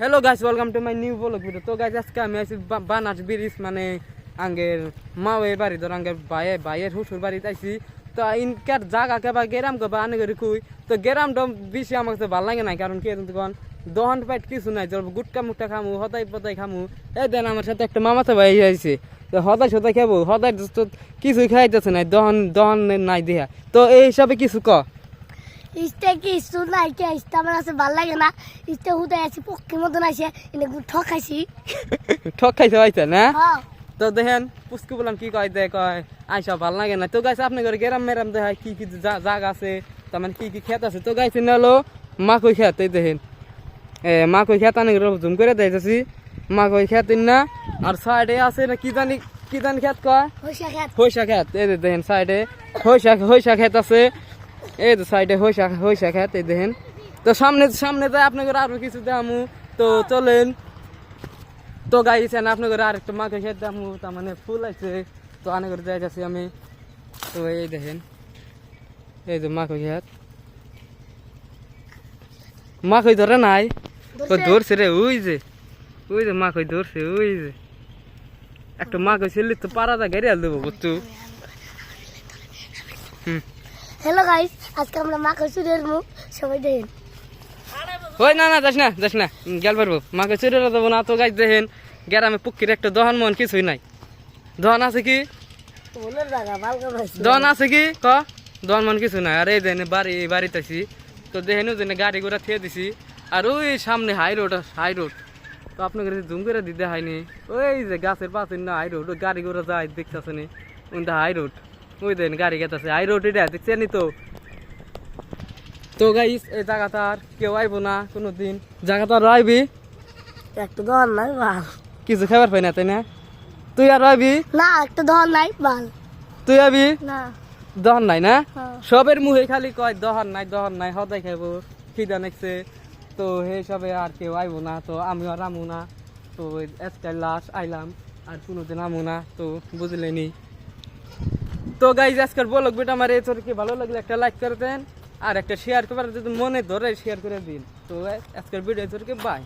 Hello guys welcome to my new vlog video তো guys আজকে আমি আছি বানাস ব্রিজ মানে আঙ্গের মাওয়ে বাড়ি, ধর আঙ্গের বাইয়ে ভাইয়ের হুসুর বাড়িতে আইছি। তো ইনকার জাগা কেবা গেরাম কেবা আনে করে কুই? তো গেরামটা বেশি আমার কাছে ভালো লাগে না কারণ কি তখন দহন পাইট কিছু নাই জল গুটকা মুটকা খামু, হদাই পদাই খামু। এই দেন আমার সাথে একটা মামা তো ভাই আইছে। তো হদাই সদাই খাব, হদাই তো কিছুই খাইতেছে নাই, দহন দহন নাই দেহা। তো এই হিসাবে কিছু ক? ইস্তে কি ইস্তু নাই কে ইস্তা আমার আছে ভালো লাগে না। ইস্তে হুদে আছি পক্ষীর মতন আছে এনে ঠকাইছি ঠক খাইতে হইতে না? হ্যাঁ। তো দেখেন পুষ্কু বললাম কি কয় দে কয় আইসা ভালো লাগে না। তো গাইছে আপনি করে গেরাম মেরাম দেখায় কি কি জাগ আছে তার মানে কি কি খেত আছে। তো গাইছে নালো মাকই খেত এই দেখেন। এ মাকই খেত আনে জুম করে দিয়েছি মাকই খেত না আর সাইডে আছে না কি জানি কি জানি খেত কয়? হইসা খেত হইসা খেত এই দেখেন সাইডে হইসা হইসা খেত আছে। এই তো সাইডে হইসা হইসা খেত এই দেখেন। তো সামনে সামনে যায় আপনাদের আরও কিছু দামু তো চলেন। তো গাইছেন আপনাদের আর একটা মাকে খেত দামু তার মানে ফুল আছে। তো আনে করে যাই যাচ্ছি আমি। তো এই দেখেন। এই যে মাকে খেত। মাকই ধরে নাই? ও ধরছে রে? ওই যে। ওই যে মাকই ধরছে ওই যে। একটা মাকই ছিল তো দা গেড়ে দেবো বুঝছ হুম। হ্যালো গাইস আজকে আমরা মা কইছু দেখব সবাই দেখেন। ওই না না যাস না যাস না। গেল পারব। মাকে চুরে দেবো না তো গাছ দেখেন গ্রামে পুকুর একটা দহন মন কিছুই নাই। দহন আছে কি? দহন আছে কি? ক? দহন মন কিছু নাই। আর এই দেন বাড়ি বাড়িতে আছি। তো দেখেন ওই জন্য গাড়ি ঘোড়া থিয়ে দিছি। আর ওই সামনে হাই রোড হাই রোড তো আপনাকে জুম করে দিতে হয়নি ওই যে গাছের পাশে না হাই রোড গাড়ি ঘোড়া যায় দেখতেছে নি হাই রোড ওই দেন গাড়ি গেতেছে। দেখছেন তো? তো গাইস এই কেউ আইবো না জায়গাটা আর আইবি? একটা নাই কিছু খাবার পাই না তাই না? তুই আর আইবি? না একটা নাই তুই আবি না। দহন নাই না? হ্যাঁ। সবের মুখে খালি কয় দহন নাই দহন নাই হদাই খাইবো। খিদা নেছে তো সেই সবে আর কেউ আইবো না তো আমিও আর আমু না। তো আজকে লাস্ট আইলাম আর কোনোদিন আমু না তো বুঝলেনি তো গাইজ আজকের বলক বেটা আমার এই কি ভালো লাগলে একটা লাইক করে দেন আর একটা শেয়ার করবার যদি মনে ধরে শেয়ার করে দিন। তো আজকের ভিডিও তোরকে বাই